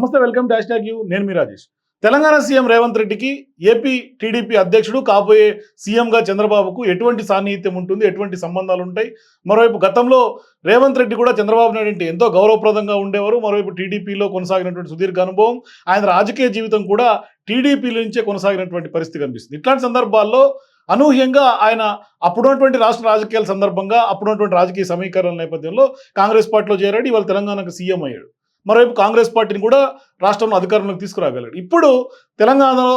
నమస్తే welcome dash tag you. నేను మీ రాజేష్. తెలంగాణ సీఎం రేవంత్ రెడ్డికి ఏపీ టీడీపీ అధ్యక్షుడు కాబోయే సీఎంగా చంద్రబాబుకు ఎటువంటి సాన్నిహిత్యం ఉంటుంది ఎటువంటి సంబంధాలు ఉంటాయి? మరోవైపు గతంలో రేవంత్ రెడ్డి కూడా చంద్రబాబు నాయుడు అంటే ఎంతో గౌరవప్రదంగా ఉండేవారు. మరోవైపు టీడీపీలో కొనసాగినటువంటి సుదీర్ఘ అనుభవం ఆయన రాజకీయ జీవితం కూడా టీడీపీ నుంచే కొనసాగినటువంటి పరిస్థితి కనిపిస్తుంది. ఇట్లాంటి సందర్భాల్లో అనూహ్యంగా ఆయన అప్పుడున్నటువంటి రాష్ట్ర రాజకీయాల సందర్భంగా అప్పుడున్నటువంటి రాజకీయ సమీకరణల నేపథ్యంలో కాంగ్రెస్ పార్టీలో చేరాడు. ఇవాళ తెలంగాణకు సీఎం అయ్యాడు. మరోవైపు కాంగ్రెస్ పార్టీని కూడా రాష్ట్రంలో అధికారంలోకి తీసుకురాగలడు ఇప్పుడు తెలంగాణలో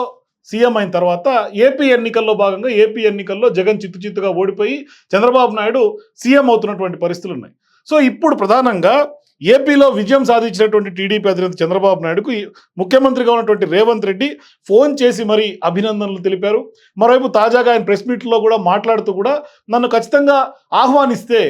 సీఎం అయిన తర్వాత ఏపీ ఎన్నికల్లో భాగంగా ఏపీ ఎన్నికల్లో జగన్ చిత్తు చిత్తుగా ఓడిపోయి చంద్రబాబు నాయుడు సీఎం అవుతున్నటువంటి పరిస్థితులు ఉన్నాయి. సో ఇప్పుడు ప్రధానంగా ఏపీలో విజయం సాధించినటువంటి టీడీపీ అధినేత చంద్రబాబు నాయుడుకు ముఖ్యమంత్రిగా ఉన్నటువంటి రేవంత్ రెడ్డి ఫోన్ చేసి మరీ అభినందనలు తెలిపారు. మరోవైపు తాజాగా ఆయన ప్రెస్ మీట్లో కూడా మాట్లాడుతూ కూడా నన్ను ఖచ్చితంగా ఆహ్వానిస్తే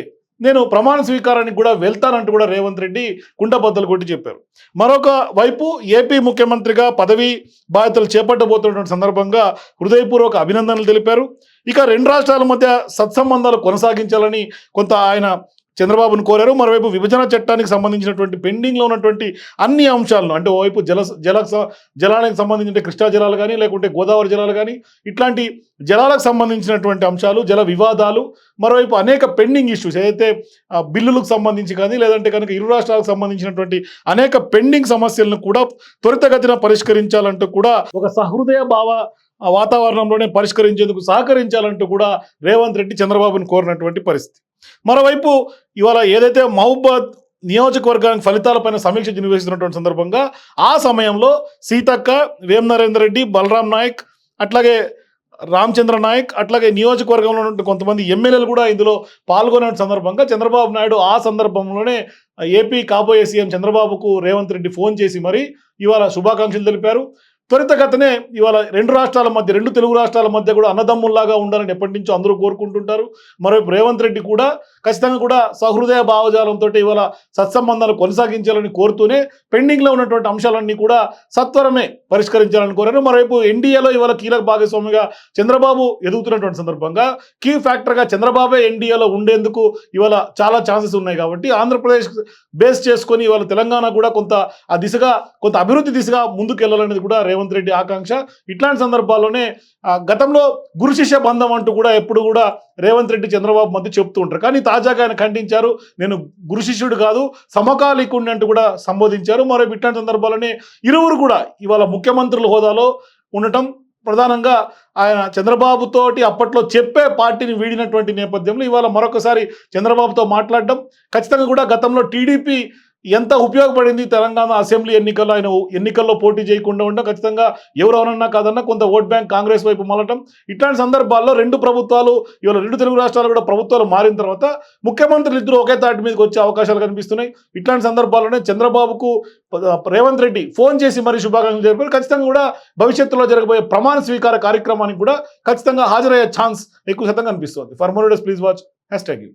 నేను ప్రమాణ స్వీకారానికి కూడా వెళ్తానంటూ కూడా రేవంత్ రెడ్డి కుండబద్దలు కొట్టి చెప్పారు. మరొక వైపు ఏపీ ముఖ్యమంత్రిగా పదవి బాధ్యతలు చేపట్టబోతున్నటువంటి సందర్భంగా హృదయపూర్వక అభినందనలు తెలిపారు. ఇక రెండు రాష్ట్రాల మధ్య సత్సంబంధాలు కొనసాగించాలని కొంత ఆయన చంద్రబాబును కోరారు. మరోవైపు విభజన చట్టానికి సంబంధించినటువంటి పెండింగ్లో ఉన్నటువంటి అన్ని అంశాలను అంటే ఓవైపు జల జల జలానికి సంబంధించిన కృష్ణా జలాలు కానీ లేకుంటే గోదావరి జలాలు కానీ ఇట్లాంటి జలాలకు సంబంధించినటువంటి అంశాలు జల వివాదాలు మరోవైపు అనేక పెండింగ్ ఇష్యూస్ ఏదైతే బిల్లులకు సంబంధించి కానీ లేదంటే కనుక ఇరు రాష్ట్రాలకు సంబంధించినటువంటి అనేక పెండింగ్ సమస్యలను కూడా త్వరితగతిన పరిష్కరించాలంటూ కూడా ఒక సహృదయ భావ వాతావరణంలోనే పరిష్కరించేందుకు సహకరించాలంటూ కూడా రేవంత్ రెడ్డి చంద్రబాబును కోరినటువంటి పరిస్థితి. మరోవైపు ఇవాళ ఏదైతే మహబూబాద్ నియోజకవర్గానికి ఫలితాలపైన సమీక్ష నిర్వహిస్తున్నటువంటి సందర్భంగా ఆ సమయంలో సీతక్క వేం నరేందర్ రెడ్డి బలరాం నాయక్ అట్లాగే రామచంద్ర నాయక్ అట్లాగే నియోజకవర్గంలో ఉన్న కొంతమంది ఎమ్మెల్యేలు కూడా ఇందులో పాల్గొనే సందర్భంగా చంద్రబాబు నాయుడు ఆ సందర్భంలోనే ఏపీ కాబోయే సీఎం చంద్రబాబుకు రేవంత్ రెడ్డి ఫోన్ చేసి మరి ఇవాళ శుభాకాంక్షలు తెలిపారు. త్వరితగతనే ఇవాళ రెండు రాష్ట్రాల మధ్య రెండు తెలుగు రాష్ట్రాల మధ్య కూడా అన్నదమ్ముల్లాగా ఉండాలని ఎప్పటి నుంచో అందరూ కోరుకుంటుంటారు. మరోవైపు రేవంత్ రెడ్డి కూడా ఖచ్చితంగా కూడా సహృదయ భావజాలంతో ఇవాళ సత్సంబంధాలు కొనసాగించాలని కోరుతూనే పెండింగ్లో ఉన్నటువంటి అంశాలన్నీ కూడా సత్వరమే పరిష్కరించాలని కోరారు. మరోవైపు ఎన్డీఏలో ఇవాళ కీలక భాగస్వామిగా చంద్రబాబు ఎదుగుతున్నటువంటి సందర్భంగా కీ ఫ్యాక్టర్గా చంద్రబాబే ఎన్డీఏలో ఉండేందుకు ఇవాళ చాలా ఛాన్సెస్ ఉన్నాయి కాబట్టి ఆంధ్రప్రదేశ్ బేస్ చేసుకొని ఇవాళ తెలంగాణ కూడా కొంత ఆ దిశగా కొంత అభివృద్ధి దిశగా ముందుకు వెళ్ళాలనేది కూడా రేవంత్ రెడ్డి ఆకాంక్ష. ఇట్లాంటి సందర్భాల్లోనే గతంలో గురు శిష్య బంధం అంటూ కూడా ఎప్పుడు కూడా రేవంత్ రెడ్డి చంద్రబాబు మధ్య చెప్తూ ఉంటారు. కానీ తాజాగా ఆయన ఖండించారు నేను గురు శిష్యుడు కాదు సమకాలీకుడిని అంటూ కూడా సంబోధించారు. మరో ఇట్లాంటి సందర్భాల్లోనే ఇరువురు కూడా ఇవాళ ముఖ్యమంత్రుల హోదాలో ఉండటం ప్రధానంగా ఆయన చంద్రబాబుతోటి అప్పట్లో చెప్పే పార్టీని వీడినటువంటి నేపథ్యంలో ఇవాళ మరొకసారి చంద్రబాబుతో మాట్లాడడం. ఖచ్చితంగా కూడా గతంలో టీడీపీ ఎంత ఉపయోగపడింది తెలంగాణ అసెంబ్లీ ఎన్నికల్లో? ఆయన ఎన్నికల్లో పోటీ చేయకుండా ఉండడం ఖచ్చితంగా ఎవరెవరన్నా కాదన్నా కొంత ఓట్ బ్యాంక్ కాంగ్రెస్ వైపు మలటం. ఇట్లాంటి సందర్భాల్లో రెండు ప్రభుత్వాలు ఇవాళ రెండు తెలుగు రాష్ట్రాలు కూడా ప్రభుత్వాలు మారిన తర్వాత ముఖ్యమంత్రులు ఇద్దరు ఒకే తాటి మీదకి వచ్చే అవకాశాలు కనిపిస్తున్నాయి. ఇట్లాంటి సందర్భాల్లోనే చంద్రబాబుకు రేవంత్ రెడ్డి ఫోన్ చేసి మరి శుభాకాంక్షలు జరిపారు ఖచ్చితంగా కూడా భవిష్యత్తులో జరగబోయే ప్రమాణ స్వీకార కార్యక్రమానికి కూడా ఖచ్చితంగా హాజరయ్యే ఛాన్స్ ఎక్కువ శాతం కనిపిస్తుంది. For more please watch hashtag U